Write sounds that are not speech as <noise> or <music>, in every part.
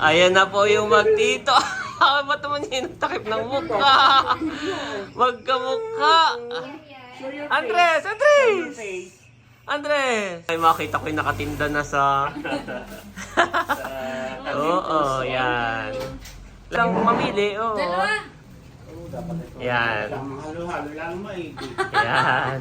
Ayan na po yung magtito. <laughs> Ba't naman yun ang takip ng mukha? Magkamukha. Andres! Andres! Andres! Ay, makita ko yung nakatinda na sa... <laughs> Oo, yan. Lang mamili, oo. Yan. Halo-halo lang maigi. Yan.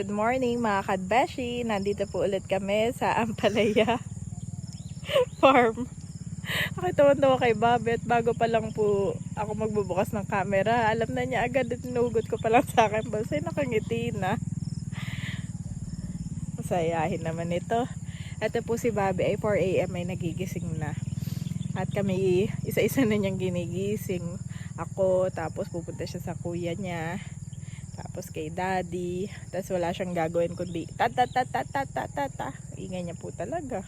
Good morning mga kadbeshi! Nandito po ulit kami sa Ampalaya <laughs> Farm. Ako tuwan kay Babet. Bago pa lang po ako magbubukas ng camera. Alam na niya agad at tinugot ko pa lang sa akin. Basta nakangiti na. Masayahin naman ito. Ito po si Bobby ay 4 a.m. ay nagigising na. At kami isa-isa na niyang ginigising. Ako, tapos pupunta siya sa kuya niya. Tapos kay daddy. Tapos wala siyang gagawin kundi ta ta ta ta ta ta ta. Ingay niya po talaga.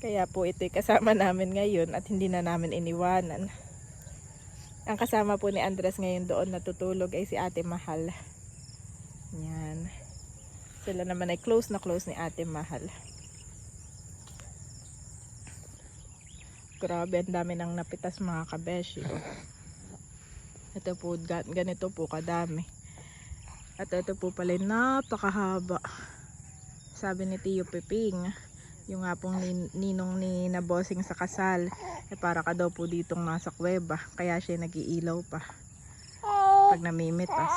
Kaya po ito'y kasama namin ngayon at hindi na namin iniwanan. Ang kasama po ni Andres ngayon doon natutulog ay si Ate Mahal. Yan. Sila naman ay close na close ni Ate Mahal. Grabe, ang dami ng napitas mga kabeshi. Ito po, ga- ganito po kadami. At ito po pala napakahaba. Sabi ni Tio Peping, yung nga pong nin- ninong ni na bossing sa kasal, eh para ka daw po ditong nasa kuweba. Kaya siya nag-iilaw pa. Pag namimitas.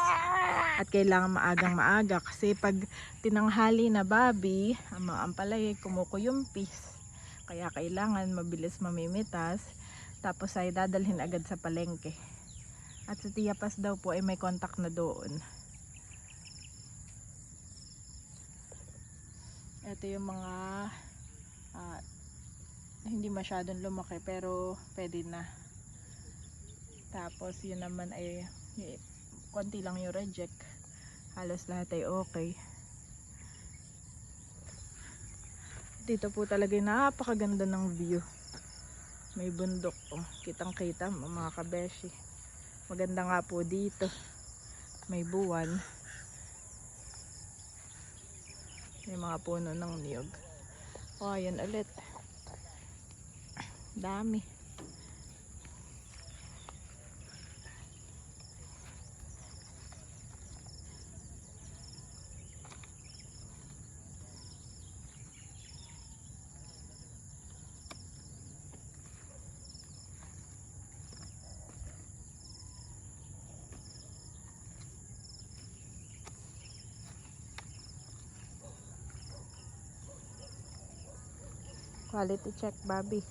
At kailangan maagang maaga kasi pag tinanghali na babi, ang mga ampalay kumukuyumpis. Kaya kailangan mabilis mamimitas. Tapos ay dadalhin agad sa palengke. At sa Tiyapas daw po ay may contact na doon. Ito yung mga ah, hindi masyadong lumaki pero pwede na. Tapos yun naman ay konti lang yung reject. Halos lahat ay okay. Dito po talaga napakaganda ng view. May bundok. Oh. Kitang kita mga kabeshi. Maganda nga po dito. May buwan. May mga puno ng niyog. Oh, ayan ulit. Dami. Quality check, Bobby.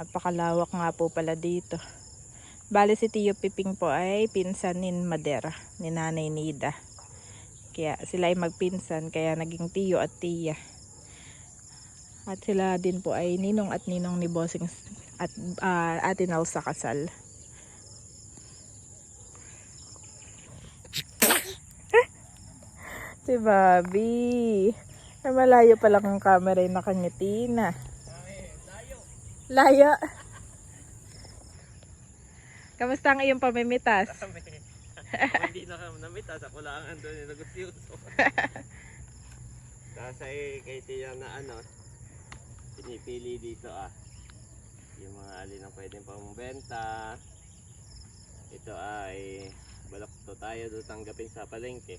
Napakalawak nga po pala dito. Bale si Tio Piping po ay pinsan ni Madera, ni Nanay Nida. Kaya sila ay magpinsan, kaya naging Tio at Tia. At sila din po ay ninong at ninong ni Bossing at uh, atinal sa kasal. <laughs> si Bobby. Ay, malayo pa lang ang camera yung nakangiti na. Layo. Kamusta ang iyong pamimitas? <laughs> Hindi na kami namitas. Ako lang ang andun yung nagusyoso. Tapos <laughs> ay kay Tia na ano, pinipili dito ah. Yung mga alin ang pwedeng pambenta. Ito ay balakto tayo doon tanggapin sa palengke.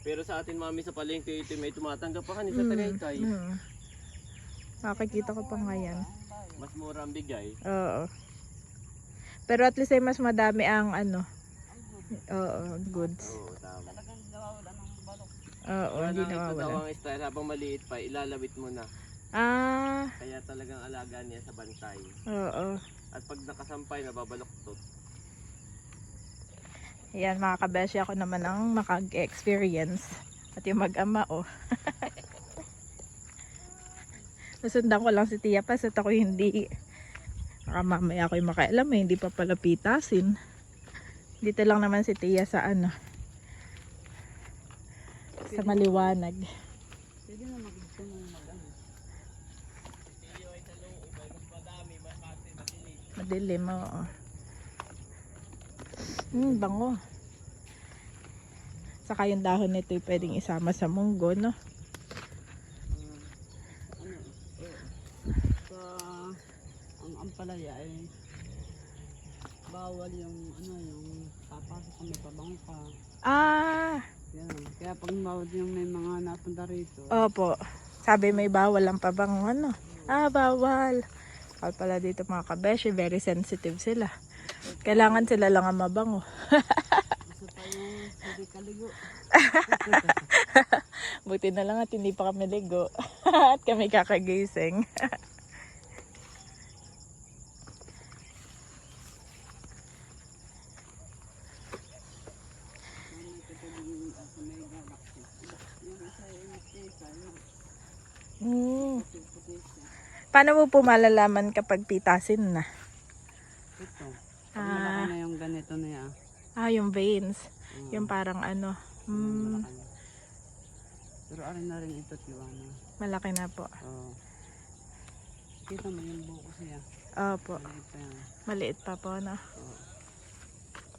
Pero sa atin mami sa palengke ito may tumatanggap pa kanina sa Tagaytay. Hmm. Makikita ko pa ngayon. Mas mura ang bigay. Oo. Pero at least ay mas madami ang ano. Oo, goods. Oo, tama. Oo, Wala hindi nang ito daw nawawala. ang style habang maliit pa, ilalawit mo na. Ah, Kaya talagang alaga niya sa bantay. oo. At pag nakasampay, nababaloktot. Yan mga kabeshi ako naman ang makag-experience. At yung mag-ama oh. <laughs> Nasundan ko lang si Tia Paz at ako hindi. Baka mamaya ako yung makailam eh, hindi pa pala pitasin. Dito lang naman si Tia sa ano. Sa maliwanag. Madilim, oo. Hmm, bango. Saka yung dahon nito yung pwedeng isama sa munggo, no? sa ang ampalaya ay bawal yung ano yung papasok kami pabango ka. Ah, Yan. Kaya pag bawal yung may mga napunta rito. opo. Sabi may bawal ang pabango, ano? Ah, bawal. Bawal pala dito mga kabeshi, very sensitive sila. Kailangan sila lang ang mabango. <laughs> Buti na lang at hindi pa kami ligo. <laughs> at kami kakagising. <laughs> Hmm. Paano mo po malalaman kapag pitasin na? Ito. Pag Ah. malaki na yung ganito na yan. Ah, yung veins. Mm. Yung parang ano. Malaki na. Pero arin na rin ito, Tiwana. malaki na po. Oo. Kita mo yung buko siya. Opo. Maliit pa yan. Maliit pa po, no? Oo.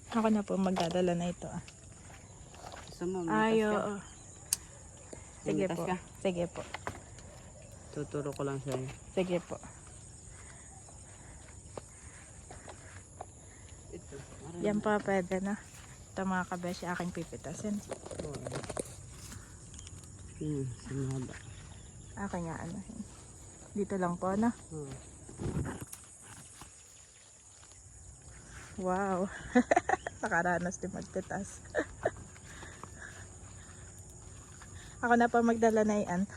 Ako na po magdadala na ito. ah. Gusto mo, Ay, oo. Sige po. ka? Sige po. Tuturo ko lang sa'yo. Sige po. Ito. arin Yan po pwede na. Ito mga kabeshi aking pipitasin. Hmm, sumaba. Aking nga ano. Dito lang po, no? Oo. Wow. <laughs> Nakaranas din magpitas. <laughs> Ako na po magdala na yan.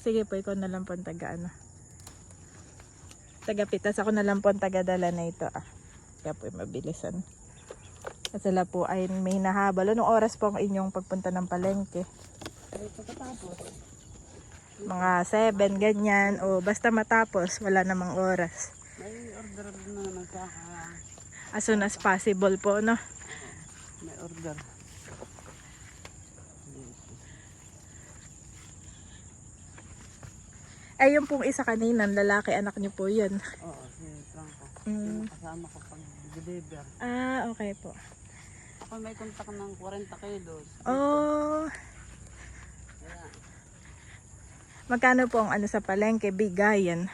Sige po, ikaw na lang po ang taga ano. Taga pitas, ako na lang po ang taga-dala na ito ah. Kaya po mabilisan. At sila po ay may nahabal. Anong oras po ang inyong pagpunta ng palengke? Mga 7, ganyan. O basta matapos, wala namang oras. may order na kaya As soon as possible po, no? may order. Ay, yung pong isa kanina, lalaki, anak niyo po yun. Oo, si Franco. Mm. Kasama ko pag deliver. Ah, okay po. Ako may kontak ng 40 kilos. Oh, Kaya, magkano po ang ano sa palengke? Bigayan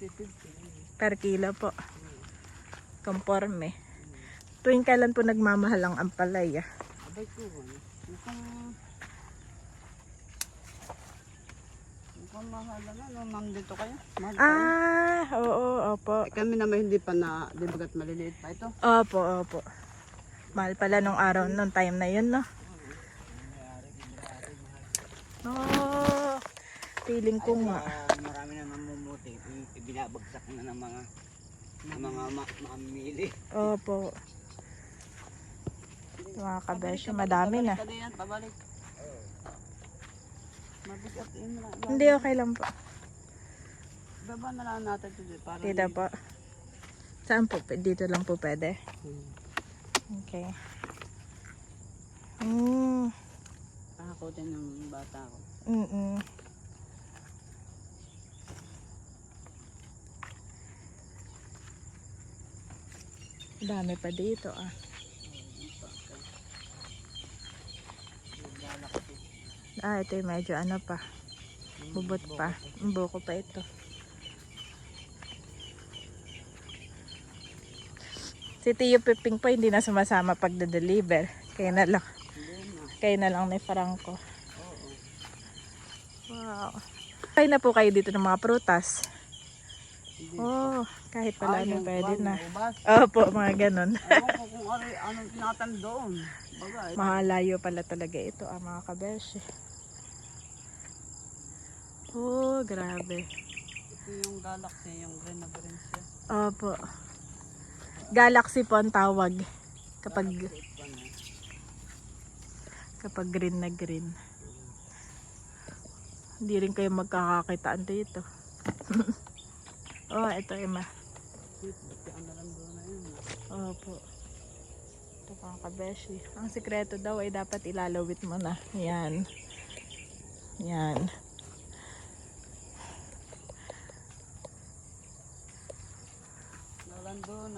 60, 50. per kilo po. Hmm. Conforme. Tuwing kailan po nagmamahal ang ampalaya? Abay ko, ano? Mukhang... Mukhang mahal na, no? Ma'am, dito kayo? Mahal? Ah, oo, opo. Eh, kami naman hindi pa na, di bagat maliliit pa ito. Opo, opo. Mahal pala nung araw, nung time na yun, no? Oh, feeling ko nga. Ah, marami na namumuti. Ibinabagsak na ng mga ng mga ma- mamili. Opo. Mga kabesyo, madami na. Pabalik ka din yan, pabalik. Mabigat yun. Hindi, okay lang po. Baba na lang natin ito para Dito po. Saan po? Dito lang po pwede. Hmm. Okay. Mm, Kakakutin ng bata ko. mm, mm. Dami pa dito ah. Ah, ito yung medyo ano pa. Bubot pa. Buko pa ito. Si Tio Piping po hindi na sumasama pagde-deliver. Kaya na lang. Kaya na lang ni Franco. Wow. Kaya na po kayo dito ng mga prutas. Oh, kahit pala ano pwede na. Opo, mga ganon. Ewan ko <laughs> kung ano, anong tinatan doon. Mahalayo pala talaga ito ah, mga kabeshi. Oh, grabe. ito yung galaxy, yung green na green siya. Opo. Galaxy po ang tawag. Kapag, kapag green na green. Hindi rin kayo magkakakitaan dito. <laughs> oh, ito Emma. Yun. Opo. Ito mga kabeshi. Ang sikreto daw ay dapat ilalawit mo na. Yan. Yan.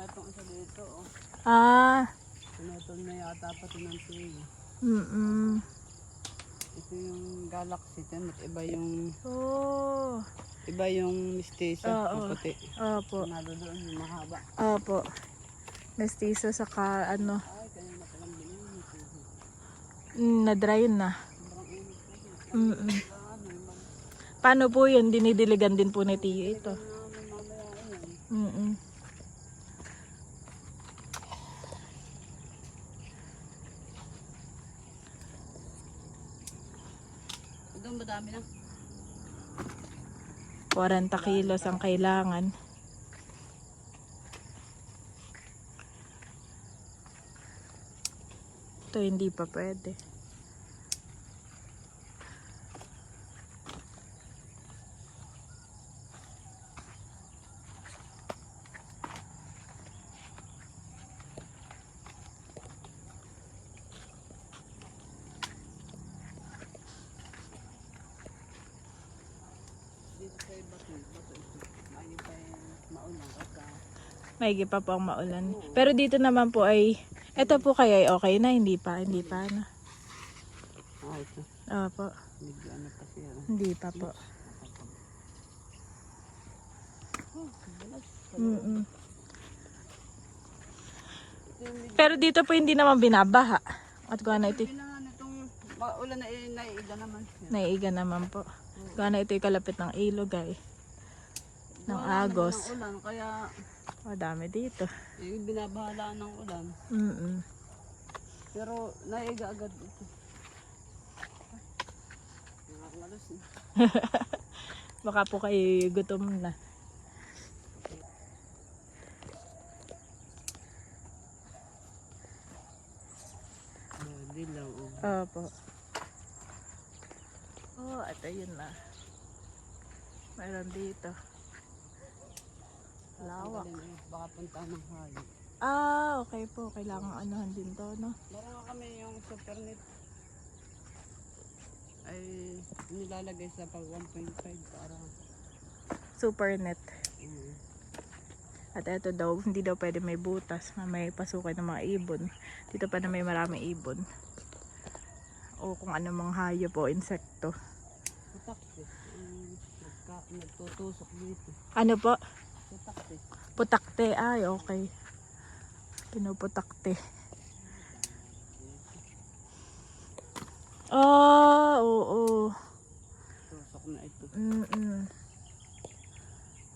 Doon, itong isa dito. Oh. Ah, Pinutol na yata pati ng tuyo. mm Ito yung galaxy. Ito iba yung Oh, iba yung mistisa. Oo. yung puti. opo. Nado doon yung mahaba. Opo. Mestizo saka ano, Ay, bininis. mm, na-dry na. Mm mag- Paano po yun? Dinidiligan din po ni Tiyo ito. yun. Mm Doon ba dami na? 40 kilos ang kailangan. Ito hindi pa pwede. Dito sa iba to. Bato ito. Maayos pa yung maulang. At ah, Maigi pa po ang maulan. Pero dito naman po ay, ito po kaya ay okay na, hindi pa, hindi pa na. ah. Opo, Medyo ano pa siya. hindi pa po. Oh, yung medyo Pero dito po hindi naman binabaha. At kung ano ito, maulan na eh, naiida naman naiiga naman po. Kung ano ito'y kalapit ng ilog ay. Ng Wala Agos. ng ulan, kaya Madami dito. eh, binabahala ng ulan. Mm-mm. Pero naiga agad ito. <laughs> Baka po kayo gutom na. Lang. Oh. Opo. At ayun na. Mayroon dito. Lawak. Eh, Baka punta ng hayop. Ah, okay po. Kailangan anuhan din to, no? Meron kami yung super net. Ay nilalagay sa pag 1.5 para Super net. mm, At eto daw, hindi daw pwede may butas na may pasukan ng mga ibon. Dito pa na may maraming ibon. O kung ano mang hayop o insekto. Nagtutusok dito. Ano po? Putak eh. Putakte. Ay, okay. Pinuputakte. Ah, oo. Tusok na ito. Mm-mm.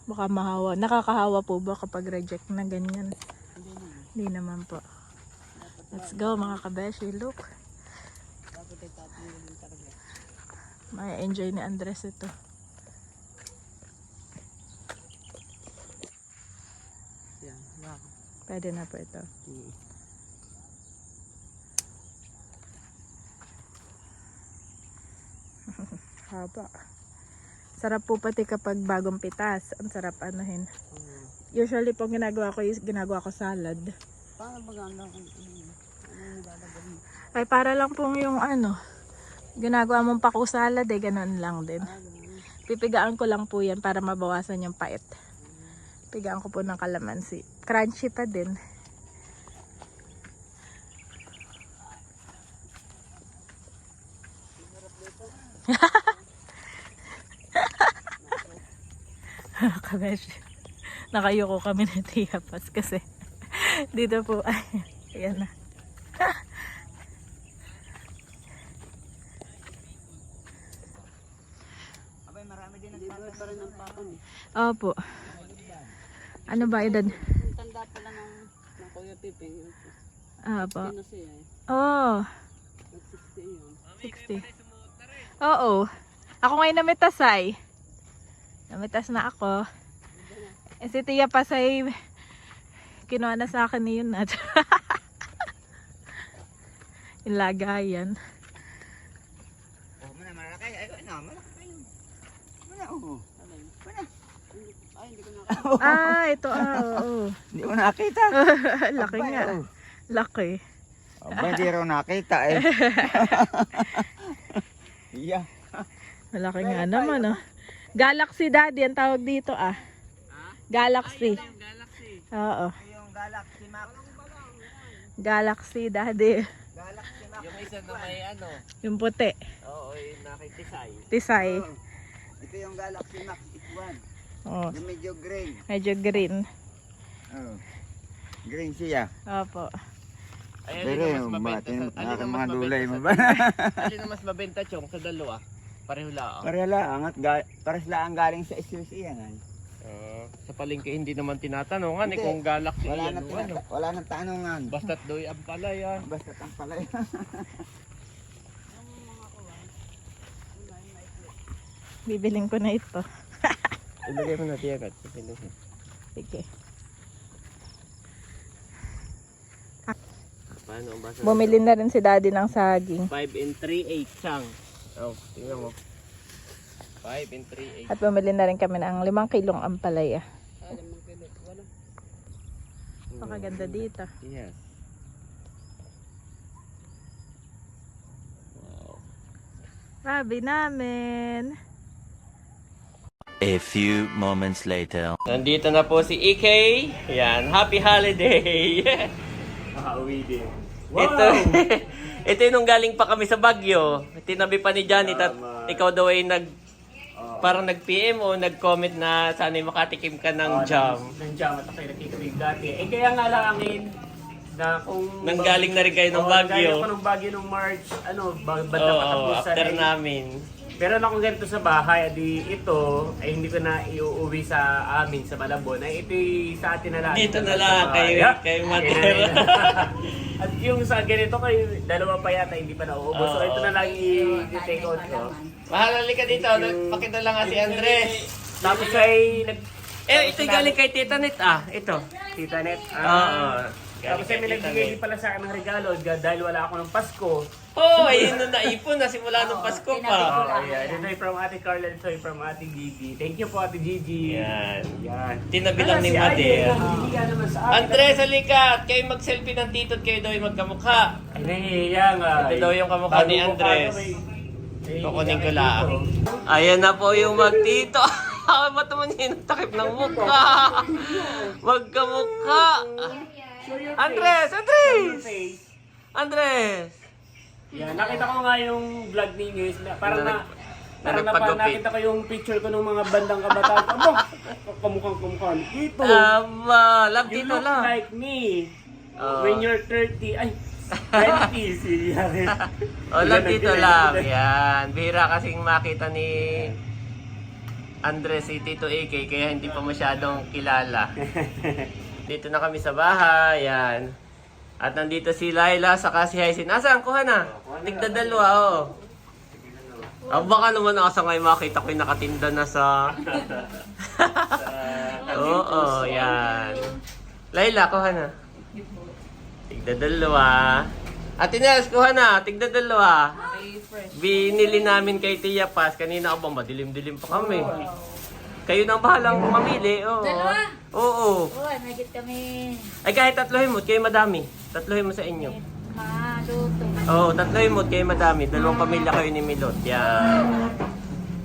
Baka mahawa. Nakakahawa po ba kapag reject na ganyan? Hindi naman. Hindi naman po. Let's go mga kabeshi. Look. May enjoy ni Andres ito. Yan. Bakit? Pwede na po ito. Mm. <laughs> Haba. Sarap po pati kapag bagong pitas. Ang sarap anuhin. Oo. Usually po ginagawa ko is ginagawa ko salad. Paano ba gano'n? Ano ano? Ay para lang pong yung ano. Ginagawa mong paku salad eh. Ganun lang din. Ah. Pipigaan ko lang po yan para mabawasan yung pait. Pigaan ko po ng kalamansi. Crunchy pa din. <laughs> Kabesh. Nakayoko kami ng tiyapas kasi <laughs> dito po ay <laughs> ayan na. Abay, marami din eh. Opo. Ano ba edad? Ng, Kuya Piping. Opo. Sino siya eh? Oh. Nag-60 yun. 60. Oo. Ako ngayon namitas ay. Namitas na ako. Eh si Tia Pasay, kinuha na sa akin yun at <laughs> yung lagayan. Oh, mana malaki. Ay, ano, malaki pa yun. Mana, oh. Alay. Mana. Ay, hindi ko na <laughs> Ah, ito ah, oo. Hindi ko nakita. <laughs> Laki Abay, nga. oh. Laki. Aba, hindi raw nakita eh. <laughs> yeah. Malaki nga naman oh. Galaxy daddy ang tawag dito ah. Galaxy. Galaxy. Oo. Yung Galaxy Max. Galaxy, daddy. Galaxy Max. Yung isa na may ano, Yung puti. oo, yung nakitisay. Tisay. Oh, Ito yung Galaxy Max X1. Oh, Yung medyo green. medyo green. Oh. Green siya. Opo. Ay, Pero yung dulay mabenta mo ba? alin ang <laughs> mas mabenta chong sa dalawa? Pareho lang. Pareha lang at ga, pares lang galing sa SUC yan. Ah, sa palengke hindi naman tinatanungan eh Hindi. kung galaxy Wala yan na, ano. wala nang tanungan. Basta't doy ang palaya. Basta ang palay. <laughs> Bibiling ko na ito. Ilagay mo na tiyagat. Sige. Paano ang basa? Bumili na rin si daddy ng saging. 5 and 3 8 sang. Oh, tingnan mo. 5 and 3 8. At bumili na rin kami ng limang kilong ampalaya. Pakaganda dito. Yes. Wow. Sabi namin. A few moments later. Nandito na po si EK. Yan, happy holiday. <laughs> Nakauwi din. Ito, <laughs> ito yung nung galing pa kami sa Baguio. Tinabi pa ni Janet at ikaw daw ay nag parang nag-PM o nag-comment na sana'y makatikim ka ng jam. Nandiyan at ako'y nakikinig dati. Eh kaya nga lang amin na kung... Nanggaling na rin kayo ng Baguio. Galing ako ng Baguio nung March, ano, ba- bandang Oo, katapusan. after eh. namin. Meron akong ganito sa bahay, adi ito, ay hindi ko na iuuwi sa amin sa Malabon. Ay ito sa atin na lang. Dito na lang, kay- kay Mater. eh, At yung sa ganito kayo, dalawa pa yata hindi pa nauubos. so ito na lang i-take out ko. Mahal, halika dito. Pakita lang nga si Andres. Tapos ay nag... Eh, ito galing kay Tita Net ah. Ito. Tita Net. Oo. Ah, Tapos ay may nagbigay din pala sa akin ng regalo dahil wala ako ng Pasko. Oh, ayun na naipon na simula nung Pasko pa. Oh, yeah. Ito ay from Ate Carla, ito ay from Ate Gigi. Thank you po Ate Gigi. Yan. Yan. Tinabi lang ni sa akin. Andres, halika. Kayo mag-selfie ng tito at kayo daw ay magkamukha. Ay, nahihiya nga. Ito daw yung kamukha ni Andres. eh. Nahihiya Kukunin ko lang. Ayan na po yung magtito. <laughs> Ba't naman yun ang takip ng mukha? <laughs> Magkamukha. Show your Andres! face. Show your Andres! face. Andres! Yan, nakita ko nga yung vlog ninyo. is na- Parang na, parang na nagpagupit. nakita ko yung picture ko ng mga bandang kabataan. <laughs> Abo, kamukhang kamukhang dito. Tama. Love you dito look lang. like me. Oo. When you're 30, ay, 20, siya. O, love dito lang. Yan. Bihira kasing makita ni Andres si Tito AK kaya hindi pa masyadong kilala. <laughs> Dito na kami sa bahay. Yan. At nandito si Laila sa si Hyacin. Asan? Kuha na. Tigda dalawa, oh. Ah, baka naman asa ngayon makita ko yung nakatinda na sa... <laughs> <laughs> Oo, yan. Laila, kuha na. Tigda dalawa. Ate Nels, kuha na. Tigda dalawa. Binili namin kay Tia Paz. Kanina abang madilim-dilim pa kami. Kayo nang bahalang mamili. Oo. Dalawa? Oo. Uy, nagit kami Ay kahit tatlohin mo, kayo madami. Tatlohin mo sa inyo. maluto. Oo, tatlohin mo, kayo madami. Dalawang pamilya kayo ni Milot. Yan.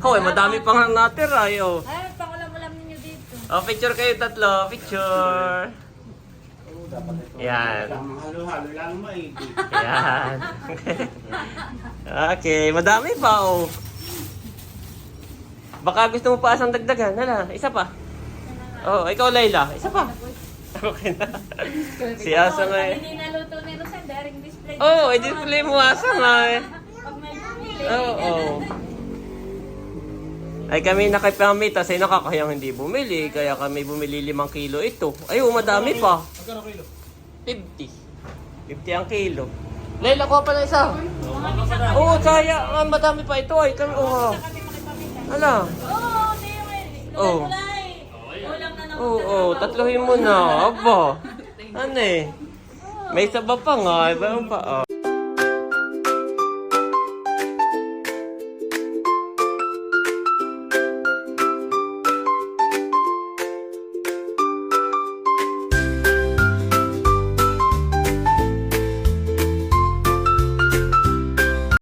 Hoy, madami pa nga natira. Ay, oh. Ay, pangulam-ulam ninyo dito. Oh, picture kayo tatlo. Picture. Yan. Halo-halo lang maigi. Yan. <laughs> okay, madami pa oh. Baka gusto mo pa asang dagdagan. Hala, isa pa. Oh, ikaw Layla, isa pa. <laughs> Okay na. si Asa nga eh. Hindi naluto ni Rosan, daring display. Oh, i-display mo Asa nga eh. Pag may bumili. Oo. Oh, Ay kami nakipamita sa nakakayang hindi bumili. Kaya kami bumili limang kilo ito. Ay, oh, madami pa. Magkano kilo? 50. 50 ang kilo. Layla, kuha pa na isa. Oo, kaya. Ah, madami pa ito. Ay, kami, oh. Ala. Oo, Oh. naman. Oo, oh, tatluhin mo na. Aba. Ano eh. May saba pa nga. Iba pa. Oh.